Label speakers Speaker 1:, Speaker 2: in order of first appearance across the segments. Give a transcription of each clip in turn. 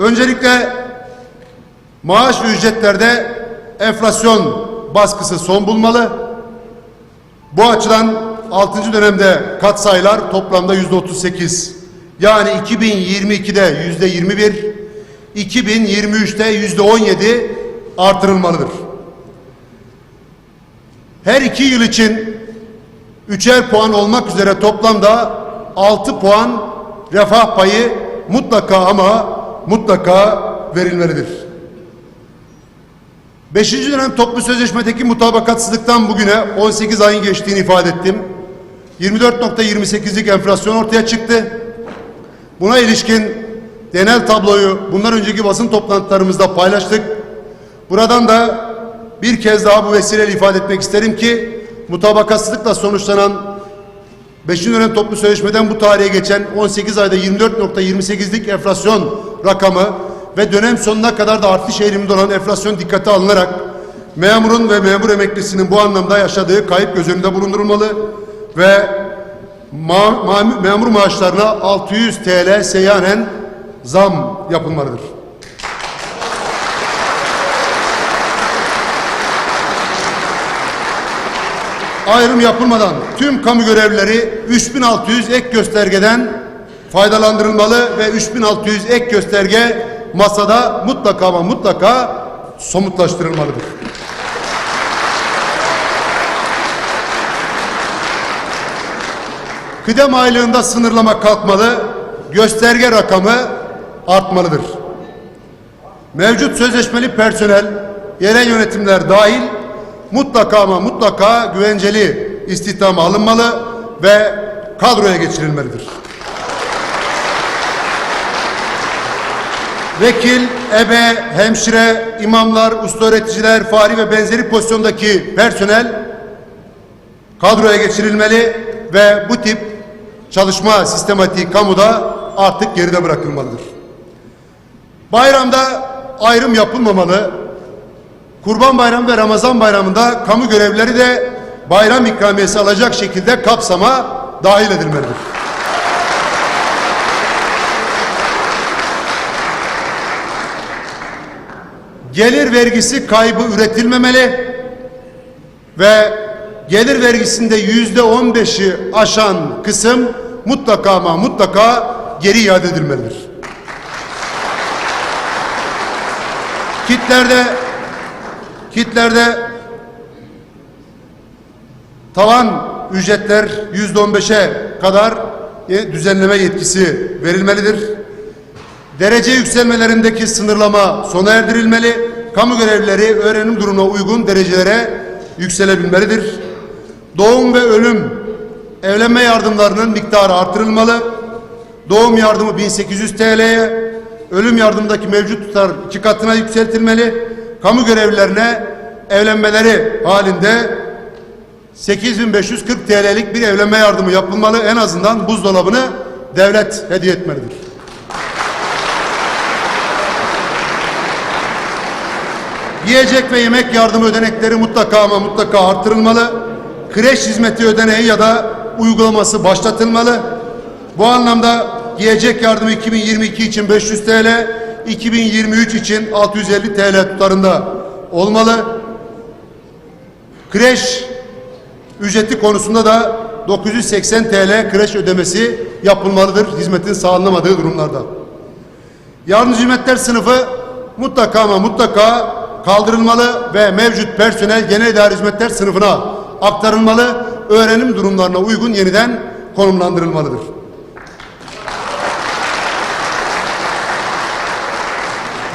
Speaker 1: Öncelikle maaş ve ücretlerde enflasyon baskısı son bulmalı. Bu açıdan 6. dönemde katsayılar toplamda yüzde 38. Yani 2022'de yüzde 21, 2023'te yüzde 17 artırılmalıdır. Her iki yıl için üçer puan olmak üzere toplamda 6 puan refah payı mutlaka ama mutlaka verilmelidir. Beşinci dönem toplu sözleşmedeki mutabakatsızlıktan bugüne 18 ayın geçtiğini ifade ettim. 24.28'lik enflasyon ortaya çıktı. Buna ilişkin genel tabloyu bundan önceki basın toplantılarımızda paylaştık. Buradan da bir kez daha bu vesileyle ifade etmek isterim ki mutabakatsızlıkla sonuçlanan 5. dönem toplu sözleşmeden bu tarihe geçen 18 ayda 24.28'lik enflasyon rakamı ve dönem sonuna kadar da artış eğiliminde olan enflasyon dikkate alınarak memurun ve memur emeklisinin bu anlamda yaşadığı kayıp göz önünde bulundurulmalı ve ma ma memur maaşlarına 600 TL seyyanen zam yapılmalıdır. Ayrım yapılmadan tüm kamu görevlileri 3600 ek göstergeden faydalandırılmalı ve 3600 ek gösterge masada mutlaka ama mutlaka somutlaştırılmalıdır. Kıdem aylığında sınırlama kalkmalı, gösterge rakamı artmalıdır. Mevcut sözleşmeli personel, yerel yönetimler dahil mutlaka ama mutlaka güvenceli istihdama alınmalı ve kadroya geçirilmelidir. Vekil, ebe, hemşire, imamlar, usta öğreticiler, fari ve benzeri pozisyondaki personel kadroya geçirilmeli ve bu tip çalışma sistematiği kamuda artık geride bırakılmalıdır. Bayramda ayrım yapılmamalı, Kurban Bayramı ve Ramazan Bayramı'nda kamu görevlileri de bayram ikramiyesi alacak şekilde kapsama dahil edilmelidir. Gelir vergisi kaybı üretilmemeli ve gelir vergisinde yüzde on beşi aşan kısım mutlaka ama mutlaka geri iade edilmelidir. Kitlerde Kitlerde tavan ücretler yüzde on beşe kadar düzenleme yetkisi verilmelidir. Derece yükselmelerindeki sınırlama sona erdirilmeli. Kamu görevlileri öğrenim durumuna uygun derecelere yükselebilmelidir. Doğum ve ölüm evlenme yardımlarının miktarı artırılmalı. Doğum yardımı 1800 TL'ye, ölüm yardımındaki mevcut tutar iki katına yükseltilmeli kamu görevlilerine evlenmeleri halinde 8540 TL'lik bir evlenme yardımı yapılmalı. En azından buzdolabını devlet hediye etmelidir. Yiyecek ve yemek yardımı ödenekleri mutlaka ama mutlaka artırılmalı. Kreş hizmeti ödeneği ya da uygulaması başlatılmalı. Bu anlamda yiyecek yardımı 2022 için 500 TL, 2023 için 650 TL tutarında olmalı. Kreş ücreti konusunda da 980 TL kreş ödemesi yapılmalıdır hizmetin sağlanamadığı durumlarda. Yardımcı hizmetler sınıfı mutlaka ama mutlaka kaldırılmalı ve mevcut personel genel idare hizmetler sınıfına aktarılmalı, öğrenim durumlarına uygun yeniden konumlandırılmalıdır.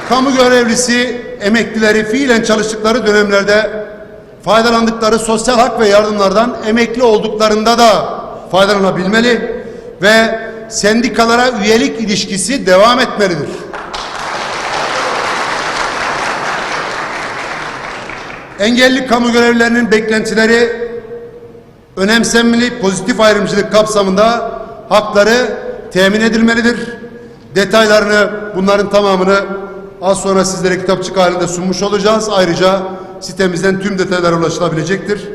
Speaker 1: Kamu görevlisi emeklileri fiilen çalıştıkları dönemlerde faydalandıkları sosyal hak ve yardımlardan emekli olduklarında da faydalanabilmeli ve sendikalara üyelik ilişkisi devam etmelidir. Engelli kamu görevlilerinin beklentileri önemsenmeli, pozitif ayrımcılık kapsamında hakları temin edilmelidir. Detaylarını bunların tamamını Az sonra sizlere kitapçık halinde sunmuş olacağız. Ayrıca sitemizden tüm detaylar ulaşılabilecektir.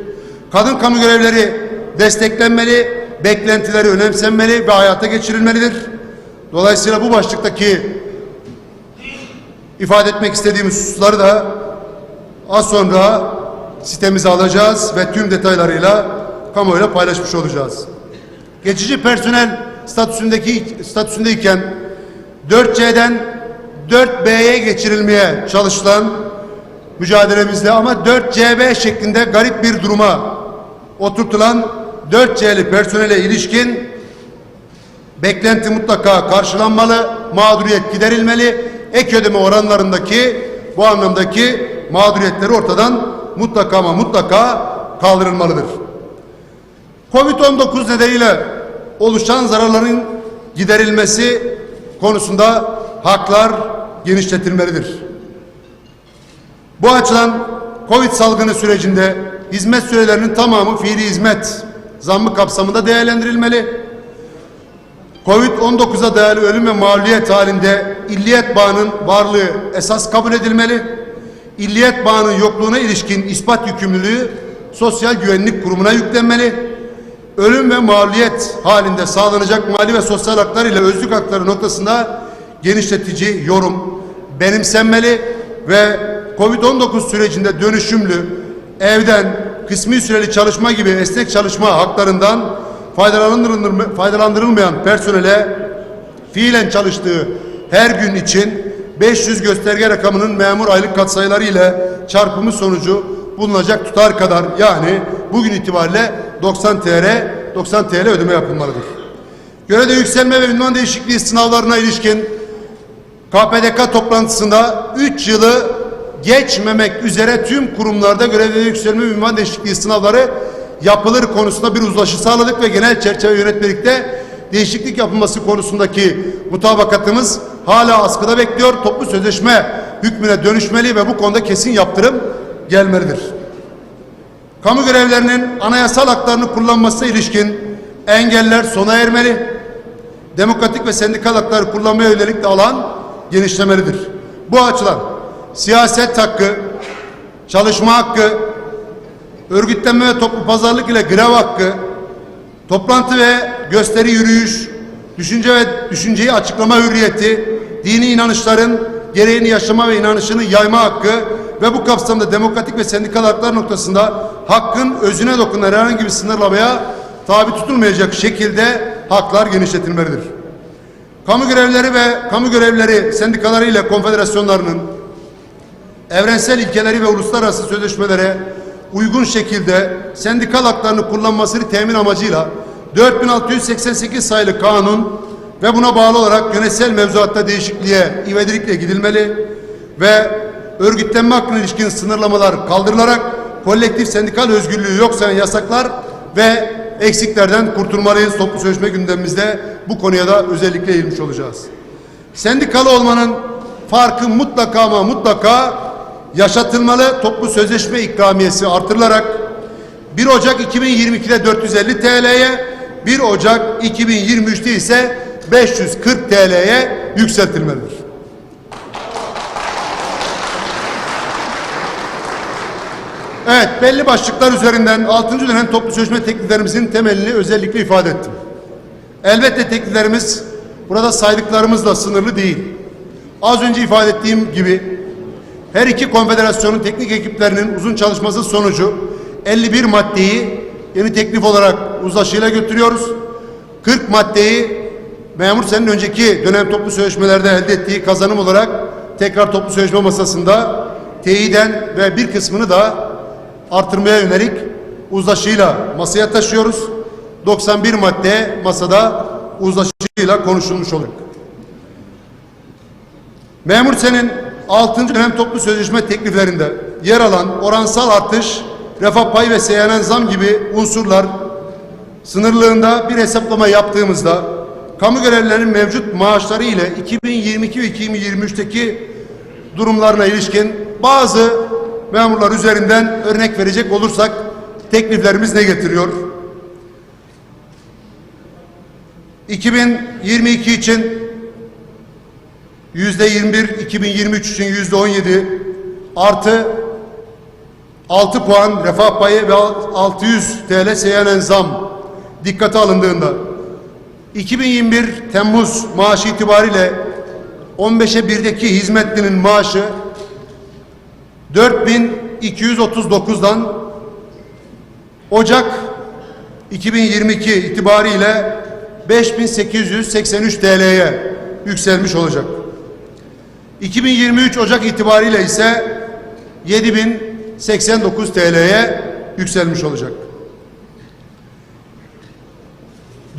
Speaker 1: Kadın kamu görevleri desteklenmeli, beklentileri önemsenmeli ve hayata geçirilmelidir. Dolayısıyla bu başlıktaki ifade etmek istediğimiz hususları da az sonra sitemize alacağız ve tüm detaylarıyla kamuoyuyla paylaşmış olacağız. Geçici personel statüsündeki statüsündeyken 4C'den 4B'ye geçirilmeye çalışılan mücadelemizde ama 4CB şeklinde garip bir duruma oturtulan 4C'li personele ilişkin beklenti mutlaka karşılanmalı, mağduriyet giderilmeli, ek ödeme oranlarındaki bu anlamdaki mağduriyetleri ortadan mutlaka ama mutlaka kaldırılmalıdır. Covid-19 nedeniyle oluşan zararların giderilmesi konusunda haklar genişletilmelidir. Bu açıdan Covid salgını sürecinde hizmet sürelerinin tamamı fiili hizmet zammı kapsamında değerlendirilmeli. Covid-19'a dayalı ölüm ve mağluliyet halinde illiyet bağının varlığı esas kabul edilmeli. İlliyet bağının yokluğuna ilişkin ispat yükümlülüğü Sosyal Güvenlik Kurumu'na yüklenmeli. Ölüm ve mağluliyet halinde sağlanacak mali ve sosyal haklar ile özlük hakları noktasında genişletici yorum benimsenmeli ve Covid-19 sürecinde dönüşümlü evden kısmi süreli çalışma gibi esnek çalışma haklarından faydalandırılma- faydalandırılmayan personele fiilen çalıştığı her gün için 500 gösterge rakamının memur aylık katsayıları ile çarpımı sonucu bulunacak tutar kadar yani bugün itibariyle 90 TL 90 TL ödeme yapılmalıdır. Görevde yükselme ve ünvan değişikliği sınavlarına ilişkin KPDK toplantısında 3 yılı geçmemek üzere tüm kurumlarda görevde yükselme ünvan değişikliği sınavları yapılır konusunda bir uzlaşı sağladık ve genel çerçeve yönetmelikte değişiklik yapılması konusundaki mutabakatımız hala askıda bekliyor. Toplu sözleşme hükmüne dönüşmeli ve bu konuda kesin yaptırım gelmelidir. Kamu görevlerinin anayasal haklarını kullanmasına ilişkin engeller sona ermeli. Demokratik ve sendikal hakları kullanmaya yönelik de alan genişlemelidir. Bu açıdan siyaset hakkı, çalışma hakkı, örgütlenme ve toplu pazarlık ile grev hakkı, toplantı ve gösteri yürüyüş, düşünce ve düşünceyi açıklama hürriyeti, dini inanışların gereğini yaşama ve inanışını yayma hakkı ve bu kapsamda demokratik ve sendikal haklar noktasında hakkın özüne dokunan herhangi bir sınırlamaya tabi tutulmayacak şekilde haklar genişletilmelidir. Kamu görevlileri ve kamu görevlileri sendikaları ile konfederasyonlarının evrensel ilkeleri ve uluslararası sözleşmelere uygun şekilde sendikal haklarını kullanmasını temin amacıyla 4688 sayılı kanun ve buna bağlı olarak yönetsel mevzuatta değişikliğe ivedilikle gidilmeli ve örgütlenme hakkına ilişkin sınırlamalar kaldırılarak kolektif sendikal özgürlüğü yok sayan yasaklar ve eksiklerden kurtulmalıyız. Toplu sözleşme gündemimizde bu konuya da özellikle eğilmiş olacağız. Sendikalı olmanın farkı mutlaka ama mutlaka yaşatılmalı. Toplu sözleşme ikramiyesi artırılarak 1 Ocak 2022'de 450 TL'ye 1 Ocak 2023'te ise 540 TL'ye yükseltilmelidir. Evet, belli başlıklar üzerinden 6. dönem toplu sözleşme tekliflerimizin temelini özellikle ifade ettim. Elbette tekliflerimiz burada saydıklarımızla sınırlı değil. Az önce ifade ettiğim gibi her iki konfederasyonun teknik ekiplerinin uzun çalışması sonucu 51 maddeyi yeni teklif olarak uzlaşıyla götürüyoruz. 40 maddeyi memur senin önceki dönem toplu sözleşmelerde elde ettiği kazanım olarak tekrar toplu sözleşme masasında teyiden ve bir kısmını da artırmaya yönelik uzlaşıyla masaya taşıyoruz. 91 madde masada uzlaşıyla konuşulmuş olacak. Memur senin 6. dönem toplu sözleşme tekliflerinde yer alan oransal artış, refah payı ve seyyanen zam gibi unsurlar sınırlığında bir hesaplama yaptığımızda kamu görevlilerinin mevcut maaşları ile 2022 ve 2023'teki durumlarına ilişkin bazı memurlar üzerinden örnek verecek olursak tekliflerimiz ne getiriyor? 2022 için yüzde 21, 2023 için yüzde 17 artı 6 puan refah payı ve 600 TL seyyanen zam dikkate alındığında. 2021 Temmuz maaşı itibariyle 15'e 1'deki hizmetlinin maaşı 4239'dan Ocak 2022 itibariyle 5883 TL'ye yükselmiş olacak. 2023 Ocak itibariyle ise 7089 TL'ye yükselmiş olacak.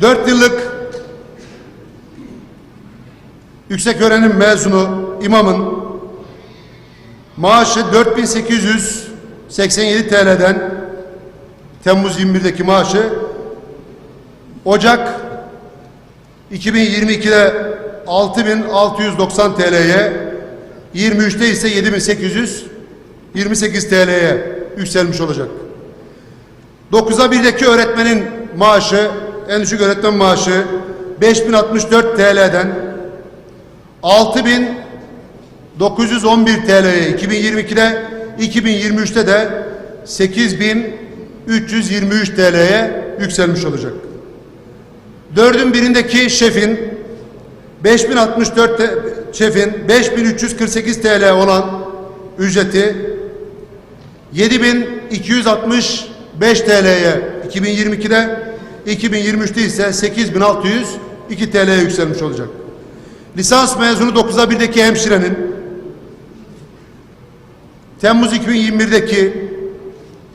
Speaker 1: 4 yıllık yüksek öğrenim mezunu imamın maaşı 4887 TL'den Temmuz 21'deki maaşı Ocak 2022'de 6690 TL'ye 23'te ise 7828 TL'ye yükselmiş olacak. 9'a 1'deki öğretmenin maaşı, en düşük öğretmen maaşı 5064 TL'den 6911 TL'ye 2022'de 2023'te de 8323 TL'ye yükselmiş olacak. Dördün birindeki şefin 5064 te- şefin 5348 TL olan ücreti 7265 TL'ye 2022'de 2023'te ise 8602 TL'ye yükselmiş olacak. Lisans mezunu 9'a 1'deki hemşirenin Temmuz 2021'deki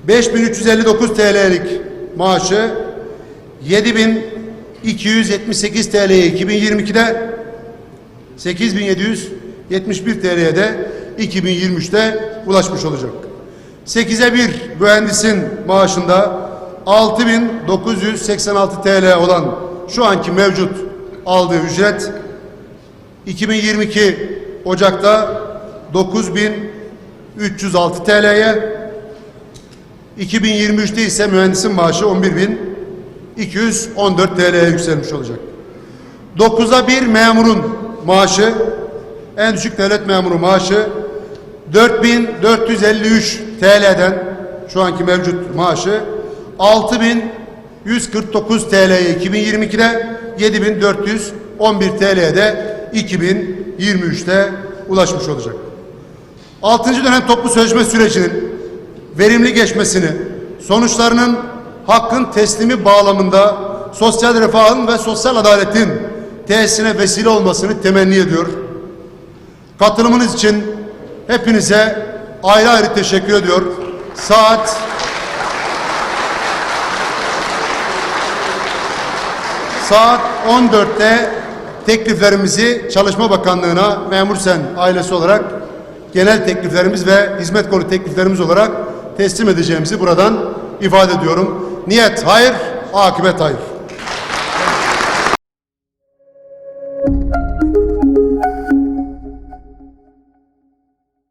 Speaker 1: 5359 TL'lik maaşı 7278 TL'ye 2022'de 8771 TL'ye de 2023'te ulaşmış olacak. 8'e 1 mühendisin maaşında 6986 TL olan şu anki mevcut aldığı ücret 2022 Ocak'ta 9306 TL'ye 2023'te ise mühendisin maaşı 11.214 TL'ye yükselmiş olacak. 9'a 1 memurun maaşı en düşük devlet memuru maaşı 4453 TL'den şu anki mevcut maaşı 6149 TL'ye 2022'de 7411 TL'ye de 2023'te ulaşmış olacak. 6. dönem toplu sözleşme sürecinin verimli geçmesini, sonuçlarının hakkın teslimi bağlamında sosyal refahın ve sosyal adaletin tesisine vesile olmasını temenni ediyor. Katılımınız için hepinize ayrı ayrı teşekkür ediyor. Saat Saat 14'te tekliflerimizi Çalışma Bakanlığı'na Memur Sen ailesi olarak genel tekliflerimiz ve hizmet konu tekliflerimiz olarak teslim edeceğimizi buradan ifade ediyorum. Niyet hayır, akıbet hayır.